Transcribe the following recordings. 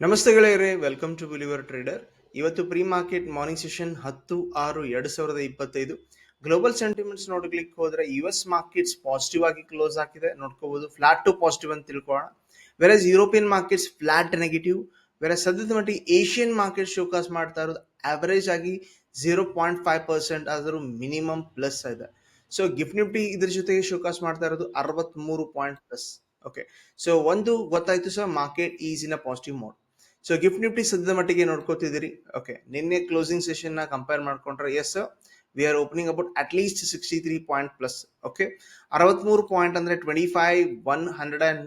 ನಮಸ್ತೆ ಗೆಳೆಯರೇ welcome to believer trader ಇವತ್ತು ಪ್ರೀ ಮಾರ್ಕೆಟ್ ಮಾರ್ನಿಂಗ್ ಸೆಷನ್ ಹತ್ತು ಆರು ಎರಡು ಸಾವಿರದ ಇಪ್ಪತ್ತೈದು. ಗ್ಲೋಬಲ್ ಸೆಂಟಿಮೆಂಟ್ಸ್ ನೋಡ್ಲಿಕ್ಕೆ ಹೋದ್ರೆ ಯು ಎಸ್ ಮಾರ್ಕೆಟ್ಸ್ ಪಾಸಿಟಿವ್ ಆಗಿ ಕ್ಲೋಸ್ ಆಗಿದೆ. ನೋಡ್ಕೋಬಹುದು ಫ್ಲಾಟ್ ಟು ಪಾಸಿಟಿವ್ ಅಂತ ತಿಳ್ಕೊಳ್ಳೋಣ. Versus European markets flat negative versus ಸದ್ಯದ ಮಟ್ಟಿಗೆ ಏಷ್ಯನ್ ಮಾರ್ಕೆಟ್ ಶೋಕಾಸ್ ಮಾಡ್ತಾ ಇರೋದು ಆವರೇಜ್ ಆಗಿ ಜೀರೋ ಪಾಯಿಂಟ್ ಫೈವ್ ಪರ್ಸೆಂಟ್ ಆದರೂ ಮಿನಿಮಮ್ ಪ್ಲಸ್ ಇದೆ ಸೊ ಗಿಫ್ಟ್ ನಿಫ್ಟಿ ಇದ್ರ ಜೊತೆಗೆ ಶೋಕಾಸ್ ಮಾಡ್ತಾ ಇರೋದು ಅರವತ್ಮೂರು ಪಾಯಿಂಟ್ ಪ್ಲಸ್ ಓಕೆ ಸೊ ಒಂದು ಗೊತ್ತಾಯ್ತು sir market is in a positive mode so Gift Nifty ಸದ್ಯದ ಮಟ್ಟಿಗೆ ನೋಡ್ಕೋತಿದ್ದೀರಿ. ಓಕೆ ನಿನ್ನೆ ಕ್ಲೋಸಿಂಗ್ ಸೆಷನ್ನ ಕಂಪೇರ್ ಮಾಡ್ಕೊಂಡ್ರೆ S V R opening about at least sixty three point plus okay ಅರವತ್ಮೂರು ಪಾಯಿಂಟ್ ಅಂದ್ರೆ twenty five one hundred and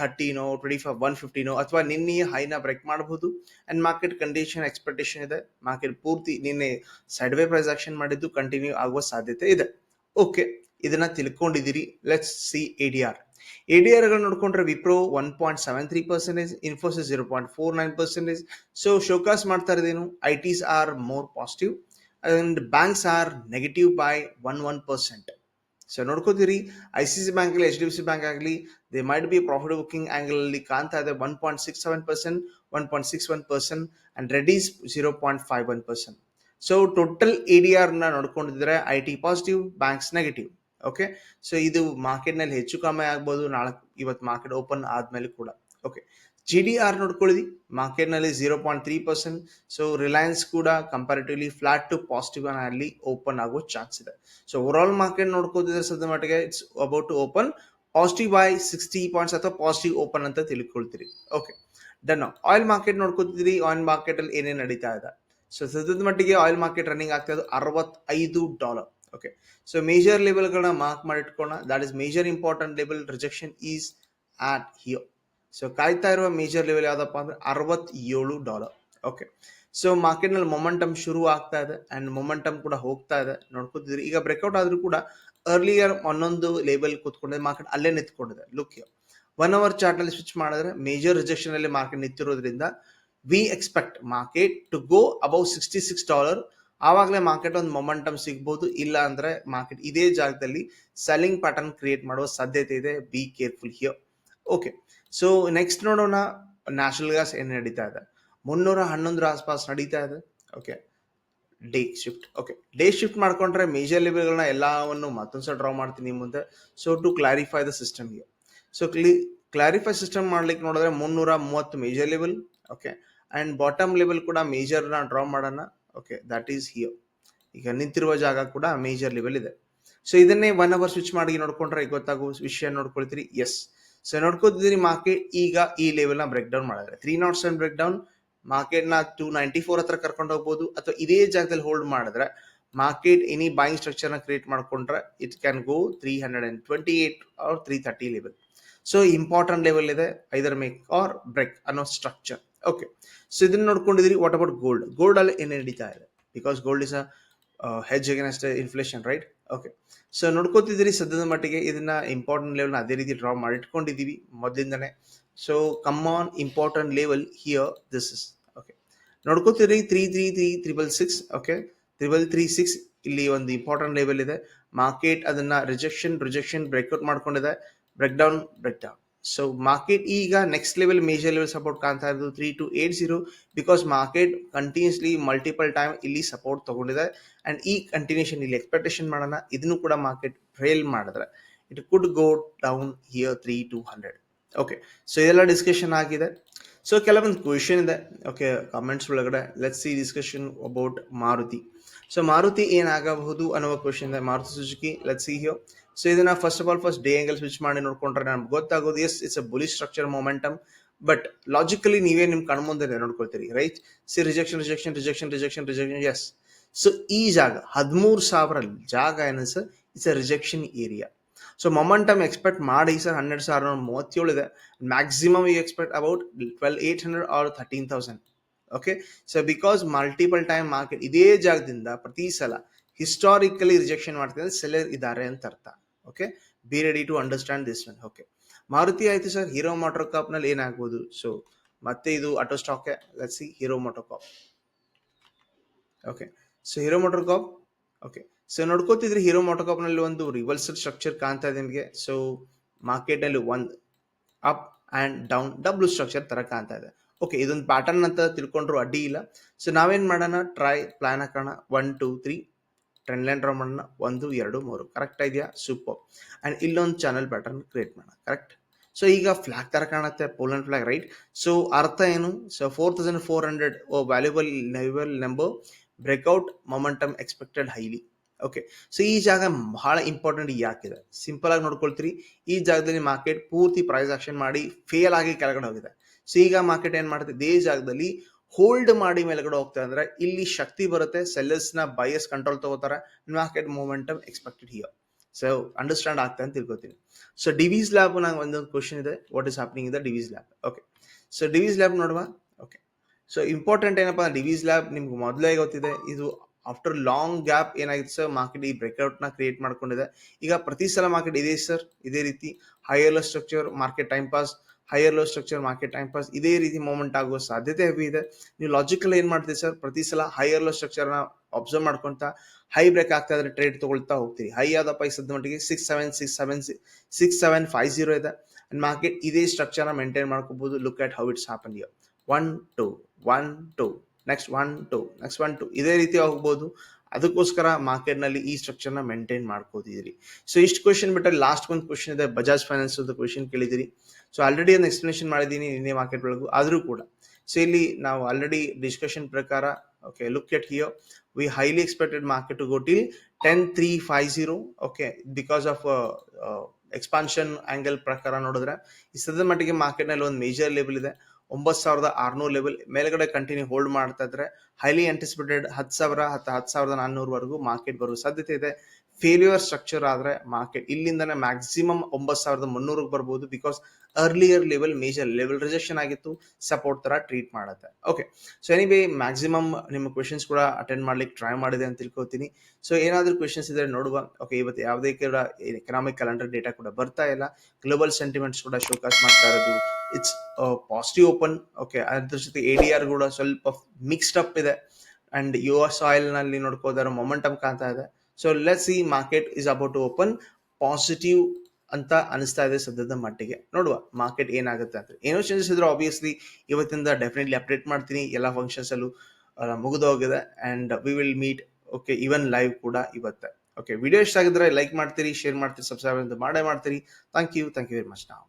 ಥರ್ಟಿನೋ twenty five one ಫಿಫ್ಟಿನೋ ಅಥವಾ ನಿನ್ನೆ ಹೈನ ಬ್ರೇಕ್ ಮಾಡಬಹುದು ಅಂಡ್ ಮಾರ್ಕೆಟ್ ಕಂಡೀಷನ್ ಎಕ್ಸ್ಪೆಕ್ಟೇಷನ್ ಇದೆ. ಮಾರ್ಕೆಟ್ ಪೂರ್ತಿ ನಿನ್ನೆ ಸೈಡ್ ವೇ ಪ್ರೈಸ್ ಆಕ್ಷನ್ ಮಾಡಿದ್ದು ಕಂಟಿನ್ಯೂ ಆಗುವ ಸಾಧ್ಯತೆ ಇದೆ. ಓಕೆ ಇದನ್ನ ತಿಳ್ಕೊಂಡಿದ್ದೀರಿ. Let's see A D R A D R ನೋಡ್ಕೊಂಡ್ರೆ Wipro one point seven three percentage, Infosys zero point four nine percentage. So showcase ಮಾಡ್ತಾ ಇರೋದೇನು? I Ts are more positive and banks are negative by one one percent so ನೋಡ್ಕೋತೀರಿ I C C bank H D F C bank ಆಗಲಿ they might be profit booking angle ಅಲ್ಲಿ ಕಾಣ್ತಾ ಇದೆ one point six seven percent one point six one percent and Reddy's zero point five one percent so total A D ಆರ್ನ ನೋಡ್ಕೊಂಡಿದ್ರೆ I T positive banks negative okay so ಇದು ಮಾರ್ಕೆಟ್ನಲ್ಲಿ ಹೆಚ್ಚು ಕಮ್ಮಿ ಆಗ್ಬೋದು. ನಾಳೆ ಇವತ್ತು ಮಾರ್ಕೆಟ್ ಓಪನ್ ಆದಮೇಲೆ ಕೂಡ. ಓಕೆ ಜಿ ಡಿ ಆರ್ ನೋಡ್ಕೊಳ್ಳಿ ಮಾರ್ಕೆಟ್ನಲ್ಲಿ zero point three percent so Reliance ಕೂಡ ಕಂಪ್ಯಾರಿಟಿವ್ಲಿ ಫ್ಲಾಟ್ ಟು ಪಾಸಿಟಿವ್ ಅಲ್ಲಿ ಓಪನ್ ಆಗೋ ಚಾನ್ಸ್ ಇದೆ. ಸೊ ಓವರ್ ಆಲ್ ಮಾರ್ಕೆಟ್ ನೋಡ್ಕೋತಿದ್ರೆ ಸದ್ಯ ಮಟ್ಟಿಗೆ it's about to open positive by sixty points ಅಥವಾ ಪಾಸಿಟಿವ್ ಓಪನ್ ಅಂತ ತಿಳ್ಕೊಳ್ತೀರಿ. ಓಕೆ ಡನ್ ಆಯಿಲ್ ಮಾರ್ಕೆಟ್ ನೋಡ್ಕೋತಿದ್ರಿ. ಆಯಿಲ್ ಮಾರ್ಕೆಟ್ ಅಲ್ಲಿ ಏನೇನು ನಡೀತಾ ಇದೆ? ಸೊ ಸದ್ಯದ ಮಟ್ಟಿಗೆ ಆಯಿಲ್ ಮಾರ್ಕೆಟ್ ರನ್ನಿಂಗ್ ಆಗ್ತಾ ಇರೋದು ಅರವತ್ತೈದು ಡಾಲರ್ ಓಕೆ ಸೊ ಮೇಜರ್ ಲೆವೆಲ್ಗಳನ್ನ mark ಮಾಡಿಟ್ಕೋಣ. That is major important level rejection is at here so ಕಾಯ್ತಾ ಇರುವ ಮೇಜರ್ ಲೆವೆಲ್ ಯಾವ್ದಪ್ಪ ಅಂದ್ರೆ ಅರವತ್ತೇಳು ಡಾಲರ್ ಓಕೆ ಸೊ ಮಾರ್ಕೆಟ್ನಲ್ಲಿ ಮೊಮೆಂಟಮ್ ಶುರು ಆಗ್ತಾ ಇದೆ ಅಂಡ್ ಮೊಮೆಂಟಮ್ ಕೂಡ ಹೋಗ್ತಾ ಇದೆ. ನೋಡ್ಕೊತಿದ್ರಿ ಈಗ ಬ್ರೇಕ್ಔಟ್ ಆದ್ರೂ ಕೂಡ ಅರ್ಲಿಯರ್ ಒಂದೊಂದು ಲೇಬಲ್ ಕೂತ್ಕೊಂಡಿದೆ ಮಾರ್ಕೆಟ್ ಅಲ್ಲೇ ನಿಂತ್ಕೊಂಡಿದೆ. ಲುಕ್ ಒನ್ ಅವರ್ ಚಾರ್ಟ್ ಅಲ್ಲಿ ಸ್ವಿಚ್ ಮಾಡಿದ್ರೆ ಮೇಜರ್ ರಿಜೆಕ್ಷನ್ ಅಲ್ಲಿ market ನಿಂತಿರೋದ್ರಿಂದ we expect market to go above sixty six dollar ಆವಾಗಲೇ ಮಾರ್ಕೆಟ್ ಒಂದು ಮೊಮೆಂಟಮ್ ಸಿಗ್ಬೋದು, ಇಲ್ಲ ಅಂದರೆ ಮಾರ್ಕೆಟ್ ಇದೇ ಜಾಗದಲ್ಲಿ ಸೆಲ್ಲಿಂಗ್ ಪ್ಯಾಟರ್ನ್ ಕ್ರಿಯೇಟ್ ಮಾಡುವ ಸಾಧ್ಯತೆ ಇದೆ. Be careful here okay so next ನೋಡೋಣ. ನ್ಯಾಷನಲ್ ಗ್ಯಾಸ್ ಏನು ನಡೀತಾ ಇದೆ? ಮುನ್ನೂರ ಹನ್ನೊಂದರ ಆಸ್ಪಾಸ್ ನಡೀತಾ ಇದೆ. Okay day shift okay day shift ಮಾಡ್ಕೊಂಡ್ರೆ ಮೇಜರ್ ಲೆವೆಲ್ಗಳನ್ನ ಎಲ್ಲವನ್ನು ಮತ್ತೊಂದ್ಸಲ ಡ್ರಾ ಮಾಡ್ತೀನಿ ಮುಂದೆ. So to clarify the system here so Xi clarify system ಮಾಡ್ಲಿಕ್ಕೆ ನೋಡಿದ್ರೆ ಮುನ್ನೂರ ಮೂವತ್ತು major level okay and bottom level ಕೂಡ ಮೇಜರ್ನ ಡ್ರಾ ಮಾಡೋಣ. ಓಕೆ ದಟ್ ಈಸ್ ಹಿಯರ್ ಈಗ ನಿಂತಿರುವ ಜಾಗ ಕೂಡ ಮೇಜರ್ ಲೆವೆಲ್ ಇದೆ. ಸೊ ಇದನ್ನೇ ಒನ್ ಅವರ್ ಸ್ವಿಚ್ ಮಾಡಿ ನೋಡ್ಕೊಂಡ್ರೆ ಗೊತ್ತಾಗುವ ವಿಷಯ ನೋಡ್ಕೊಳ್ತೀರಿ? ಎಸ್ ಸೊ ನೋಡ್ಕೊತಿದ್ದೀರಿ ಮಾರ್ಕೆಟ್ ಈಗ ಈ ಲೆವೆಲ್ನ ಬ್ರೇಕ್ ಡೌನ್ ಮಾಡಿದ್ರೆ. Three nought seven break down ಮಾರ್ಕೆಟ್ನ two ninety four ಹತ್ರ ಕರ್ಕೊಂಡು ಹೋಗ್ಬೋದು. ಅಥವಾ ಇದೇ ಜಾಗದಲ್ಲಿ ಹೋಲ್ಡ್ ಮಾಡಿದ್ರೆ ಮಾರ್ಕೆಟ್ ಎನಿ ಬೈಯಿಂಗ್ ಸ್ಟ್ರಕ್ಚರ್ನ ಕ್ರಿಯೇಟ್ ಮಾಡ್ಕೊಂಡ್ರೆ it can go three hundred and twenty eight or three thirty level so important level ಇದೆ. ಐದರ್ ಮೇಕ್ ಆರ್ ಬ್ರೇಕ್ ಅನ್ನೋ ಸ್ಟ್ರಕ್ಚರ್ ಓಕೆ ಸೊ ಇದನ್ನ ನೋಡ್ಕೊಂಡಿದ್ರಿ ವಾಟ್ ಅಬೌಟ್ ಗೋಲ್ಡ್ ಗೋಲ್ಡ್ ಅಲ್ಲಿ ಏನು ನಡೀತಾ ಇದೆ? Because gold is a hedge against inflation right okay so ನೋಡ್ಕೋತಿದ್ದೀರಿ, ಸದ್ಯದ ಮಟ್ಟಿಗೆ ಇದನ್ನ ಇಂಪಾರ್ಟೆಂಟ್ ಲೆವೆಲ್ನ ಅದೇ ರೀತಿ ಡ್ರಾ ಮಾಡಿಟ್ಕೊಂಡಿದ್ದೀವಿ ಮೊದಲಿಂದನೇ. So come on important level here this is okay ನೋಡ್ಕೋತೀರಿ three three three triple six okay triple three six ಇಲ್ಲಿ ಒಂದು ಇಂಪಾರ್ಟೆಂಟ್ ಲೆವೆಲ್ ಇದೆ. ಮಾರ್ಕೆಟ್ ಅದನ್ನ ರಿಜೆಕ್ಷನ್ ರಿಜೆಕ್ಷನ್ ಬ್ರೇಕ್ಔಟ್ ಮಾಡ್ಕೊಂಡಿದೆ. Break down break down so market ಈಗ next level major level support ಕಾಣ್ತಾ ಇರೋದು three two eight zero because market continuously multiple time ಇಲ್ಲಿ support ತಗೊಂಡಿದೆ. ಅಂಡ್ ಈ ಕಂಟಿನ್ಯೂಷನ್ ಇಲ್ಲಿ ಎಕ್ಸ್ಪೆಕ್ಟೇಷನ್ ಮಾಡೋಣ. ಇದನ್ನು ಕೂಡ ಮಾರ್ಕೆಟ್ ಫೇಲ್ ಮಾಡಿದ್ರೆ. It could go down here three two hundred okay so ಇದೆಲ್ಲ ಡಿಸ್ಕಷನ್ ಆಗಿದೆ. ಸೊ ಕೆಲವೊಂದು ಕ್ವೆಶನ್ ಇದೆ. ಓಕೆ ಕಾಮೆಂಟ್ಸ್ ಒಳಗಡೆ. Let's see discussion about Maruti. So Maruti ಏನಾಗಬಹುದು ಅನ್ನುವ ಕ್ವೆಶನ್ ಇದೆ. Maruti Suzuki let's see here so ಇದನ್ನ first of all first day switch ಮಾಡಿ ನೋಡ್ಕೊಂಡ್ರೆ ನಮ್ಗೆ ಗೊತ್ತಾಗೋದು yes it's a bully structure momentum but logically ನೀವೇ ನಿಮ್ ಕಣ್ಮುಂದೆ ನೋಡ್ಕೊಳ್ತೀರಿ right see rejection rejection rejection rejection rejection yes so ಈ ಜಾಗ, ಹದಿಮೂರು ಸಾವಿರ ಜಾಗ ಏನ it's a rejection area so momentum expect ಮಾಡಿ ಸರ್ ಹನ್ನೆರಡು ಸಾವಿರ ಮೂವತ್ತೇಳು ಇದೆ. Maximum you expect about twelve eight hundred or thirteen thousand okay so because multiple time market ಇದೇ ಜಾಗದಿಂದ ಪ್ರತಿ ಸಲ ಹಿಸ್ಟಾರಿಕಲಿ ರಿಜೆಕ್ಷನ್ ಮಾಡ್ತಿದ್ರೆ ಸೆಲ್ಲರ್ ಇದ್ದಾರೆ ಅಂತ ಅರ್ಥ. Okay be ready to understand this one okay Maruti ಆಯಿತು ಸರ್ ಹೀರೋ ಮೋಟರ್ ಕಾಪ್ನಲ್ಲಿ ಏನಾಗ್ಬೋದು? ಸೊ ಮತ್ತೆ ಇದು auto stock see Hero Motor Corp okay so Hero Motor Corp okay so ನೋಡ್ಕೋತಿದ್ರೆ Hero Motor ಕಾಪ್ನಲ್ಲಿ ಒಂದು ರಿವರ್ಸಲ್ ಸ್ಟ್ರಕ್ಚರ್ ಕಾಣ್ತಾ ಇದೆ ನಿಮಗೆ. ಸೊ ಮಾರ್ಕೆಟ್ನಲ್ಲಿ ಒಂದು up and down W structure ತರ ಕಾಣ್ತಾ ಇದೆ. ಓಕೆ ಇದೊಂದು ಪ್ಯಾಟರ್ನ್ ಅಂತ ತಿಳ್ಕೊಂಡ್ರು ಅಡ್ಡಿ ಇಲ್ಲ. ಸೊ ನಾವೇನ್ ಮಾಡೋಣ? ಟ್ರೈ ಪ್ಲಾನ್ ಹಾಕೋಣ. One two three trend line draw ಮಾಡೋಣ. ಒಂದು, ಎರಡು, ಮೂರು. ಕರೆಕ್ಟ್ ಇದೆಯಾ? ಸೂಪರ್ ಆ್ಯಂಡ್ ಇಲ್ಲೊಂದು ಚಾನಲ್ ಪ್ಯಾಟರ್ನ್ ಕ್ರಿಯೇಟ್ ಮಾಡೋಣ. ಕರೆಕ್ಟ್ ಸೊ ಈಗ ಫ್ಲಾಗ್ ತರ ಕಾಣುತ್ತೆ. ಪೋಲೆಂಡ್ ಫ್ಲಾಗ್ ರೈಟ್ ಸೊ ಅರ್ಥ ಏನು? So four thousand four hundred valuable level number breakout momentum expected highly okay so ಈ ಜಾಗ ಬಹಳ ಇಂಪಾರ್ಟೆಂಟ್ ಯಾಕಿದೆ? ಸಿಂಪಲ್ ಆಗಿ ನೋಡ್ಕೊಳ್ತೀರಿ. ಈ ಜಾಗದಲ್ಲಿ ಮಾರ್ಕೆಟ್ ಪೂರ್ತಿ ಪ್ರೈಸ್ ಆಕ್ಷನ್ ಮಾಡಿ ಫೇಲ್ ಆಗಿ ಕೆಳಗಡೆ ಹೋಗಿದೆ. ಸೊ ಈಗ ಮಾರ್ಕೆಟ್ ಏನ್ ಮಾಡುತ್ತೆ ಇದೇ ಜಾಗದಲ್ಲಿ ಹೋಲ್ಡ್ ಮಾಡಿ ಮೇಲ್ಗಡೆ ಹೋಗ್ತಾ ಅಂದ್ರೆ ಇಲ್ಲಿ ಶಕ್ತಿ ಬರುತ್ತೆ ಸೆಲ್ಲರ್ಸ್ನ ಬಯಸ್ ಕಂಟ್ರೋಲ್ ತಗೋತಾರೆ market momentum expected here so understand ಆಗ್ತಾ ಅಂತ ತಿಳ್ಕೊತೀನಿ. ಸೊ ಡಿವಿಸ್ ಲ್ಯಾಬ್ ನಂಗೆ ಒಂದೊಂದು ಕ್ವಶನ್ ಇದೆ. ವಾಟ್ ಇಸ್ ಹ್ಯಾಪ್ನಿಂಗ್ ಇದೆ Divi's lab okay so Divi's lab ನೋಡುವ? ಓಕೆ ಸೊ ಇಂಪಾರ್ಟೆಂಟ್ ಏನಪ್ಪ ಡಿವಿಸ್ ಲ್ಯಾಬ್ ನಿಮ್ಗೆ ಮೊದಲೇ ಗೊತ್ತಿದೆ. ಇದು ಆಫ್ಟರ್ ಲಾಂಗ್ ಗ್ಯಾಪ್ ಏನಾಗಿತ್ತು ಸರ್ ಮಾರ್ಕೆಟ್ ಈ ಬ್ರೇಕ್ಔಟ್ನ ಕ್ರಿಯೇಟ್ ಮಾಡ್ಕೊಂಡಿದೆ. ಈಗ ಪ್ರತಿ ಸಲ ಮಾರ್ಕೆಟ್ ಇದೆ ಸರ್ ಇದೇ ರೀತಿ. Higher structure market time pass higher low structure market time pass ಇದೇ ರೀತಿ ಮೂವ್ಮೆಂಟ್ ಆಗುವ ಸಾಧ್ಯತೆ ಹೆವಿ ಇದೆ. ನೀವು ಲಾಜಿಕಲ್ ಏನ್ ಮಾಡ್ತೀವಿ ಸರ್ ಪ್ರತಿ ಸಲ ಹೈಯರ್ ಲೋ ಸ್ಟ್ರಕ್ಚರ್ನ ಅಬ್ಸರ್ವ್ ಮಾಡ್ಕೊಂತ ಹೈ ಬ್ರೇಕ್ ಆಗ್ತಾ ಇದ್ರೆ ಟ್ರೇಡ್ ತಗೊಳ್ತಾ ಹೋಗ್ತೀರಿ. ಹೈ ಆದಪ್ಪ ಈ ಸದ್ಯ ಮಟ್ಟಿಗೆ six seven six seven six seven five zero ಇದೆ. ಅಂಡ್ ಮಾರ್ಕೆಟ್ ಇದೇ ಸ್ಟ್ರಕ್ಚರ್ನ ಮೇಂಟೈನ್ ಮಾಡ್ಕೋಬಹುದು look at how it's happen here one two one two next one two next one two ಇದೇ ರೀತಿ ಹೋಗ್ಬೋದು. ಅದಕ್ಕೋಸ್ಕರ ಮಾರ್ಕೆಟ್ನಲ್ಲಿ ಈ ಸ್ಟ್ರಕ್ಚರ್ನ ಮೇಂಟೈನ್ ಮಾಡ್ಕೋತಿದ್ರಿ. ಸೊ ಇಷ್ಟು ಕ್ವಶನ್ ಬಿಟ್ಟರೆ ಲಾಸ್ಟ್ ಒಂದು ಕ್ವಶನ್ ಇದೆ ಬಜಾಜ್ ಫೈನಾನ್ಸ್ ಕ್ವಶನ್ ಕೇಳಿದಿರಿ. ಸೊ ಆಲ್ರೆಡಿ ಒಂದು ಎಕ್ಸ್ಪ್ಲನೇಷನ್ ಮಾಡಿದ್ದೀನಿ ನಿನ್ನೆ ಮಾರ್ಕೆಟ್ ಒಳಗೂ, ಆದರೂ ಕೂಡ. ಸೊ ಇಲ್ಲಿ ನಾವು ಆಲ್ರೆಡಿ ಡಿಸ್ಕಷನ್ ಪ್ರಕಾರ okay look at here we highly expected market to go till ten three five zero okay because of expansion angle ಪ್ರಕಾರ ನೋಡಿದ್ರೆ ಈ ಸದ್ಯದ ಮಟ್ಟಿಗೆ ಮಾರ್ಕೆಟ್ನಲ್ಲಿ ಒಂದು ಮೇಜರ್ ಲೆವೆಲ್ ಇದೆ. ಒಂಬತ್ತು ಸಾವಿರದ ಆರುನೂರು ಲೆವೆಲ್ ಮೇಲ್ಗಡೆ ಕಂಟಿನ್ಯೂ ಹೋಲ್ಡ್ ಮಾಡ್ತಾ ಇದ್ರೆ ಹೈಲಿ ಆಂಟಿಸಿಪೇಟೆಡ್ ಹತ್ತು ಸಾವಿರ, ಹತ್ತು ಹತ್ತು ಸಾವಿರದ ನಾನ್ನೂರವರೆಗೂ ಮಾರ್ಕೆಟ್ ಬರುವ ಸಾಧ್ಯತೆ ಇದೆ. ಫೇಲ್ಯೂರ್ ಸ್ಟ್ರಕ್ಚರ್ ಆದ್ರೆ ಮಾರ್ಕೆಟ್ ಇಲ್ಲಿಂದನೇ ಮ್ಯಾಕ್ಸಿಮಮ್ ಒಂಬತ್ತು ಸಾವಿರದ ಮುನ್ನೂರಕ್ಕೆ ಬರ್ಬೋದು because earlier level major level rejection ಆಗಿತ್ತು ಸಪೋರ್ಟ್ ತರ ಟ್ರೀಟ್ ಮಾಡುತ್ತೆ. ಓಕೆ ಸೊ ಎನಿವೇ ಮ್ಯಾಕ್ಸಿಮಮ್ ನಿಮ್ಮ ಕ್ವೆಶನ್ಸ್ ಕೂಡ ಅಟೆಂಡ್ ಮಾಡ್ಲಿಕ್ಕೆ ಟ್ರೈ ಮಾಡಿದೆ ಅಂತ ತಿಳ್ಕೊತೀನಿ. ಸೊ ಏನಾದರೂ ಕ್ವೆಶನ್ಸ್ ಇದ್ರೆ ನೋಡುವ. ಓಕೆ ಇವತ್ತು ಯಾವುದೇ ಕೂಡ ಎಕನಾಮಿಕ್ ಕ್ಯಾಲೆಂಡರ್ ಡೇಟಾ ಕೂಡ ಬರ್ತಾ ಇಲ್ಲ. ಗ್ಲೋಬಲ್ ಸೆಂಟಿಮೆಂಟ್ಸ್ ಕೂಡ ಶೋಕಾಸ್ ಮಾಡ್ತಾ ಇರೋದು. ಇಟ್ಸ್ ಪಾಸಿಟಿವ್ ಓಪನ್ ಓಕೆ ಅದ್ರ ಜೊತೆ ಎ ಡಿ ಆರ್ ಕೂಡ ಸ್ವಲ್ಪ ಮಿಕ್ಸ್ಡ್ ಅಪ್ ಇದೆ. ಅಂಡ್ ಯು ಎಸ್ ಆಯಿಲ್ನಲ್ಲಿ ನೋಡ್ಕೋದಾರ ಮೊಮೆಂಟಮ್ ಕಾಣ್ತಾ ಇದೆ. ಸೊ ಲೆಟ್ಸ್ ಈ market is about to open positive ಅಂತ ಅನಿಸ್ತಾ ಇದೆ ಸದ್ಯದ ಮಟ್ಟಿಗೆ. ನೋಡುವ ಮಾರ್ಕೆಟ್ ಏನಾಗುತ್ತೆ ಅಂತ. ಏನೋ ಚೇಂಜಸ್ ಇದ್ರೆ ಆಬ್ವಿಯಸ್ಲಿ ಇವತ್ತಿಂದ ಡೆಫಿನೆಟ್ಲಿ ಅಪ್ಡೇಟ್ ಮಾಡ್ತೀನಿ. ಎಲ್ಲ ಫಂಕ್ಷನ್ಸ್ ಅಲ್ಲೂ ಮುಗಿದು ಹೋಗಿದೆ and we will meet okay even live ಕೂಡ ಇವತ್ತೆ. ಓಕೆ ವಿಡಿಯೋ ಇಷ್ಟ ಆಗಿದ್ರೆ ಲೈಕ್ ಮಾಡ್ತೀರಿ ಶೇರ್ ಮಾಡ್ತೀರಿ ಸಬ್ಸ್ಕ್ರೈಬ್ ಅಂತ ಮಾಡೇ ಮಾಡ್ತೀರಿ. Thank you thank you very much ನಾವು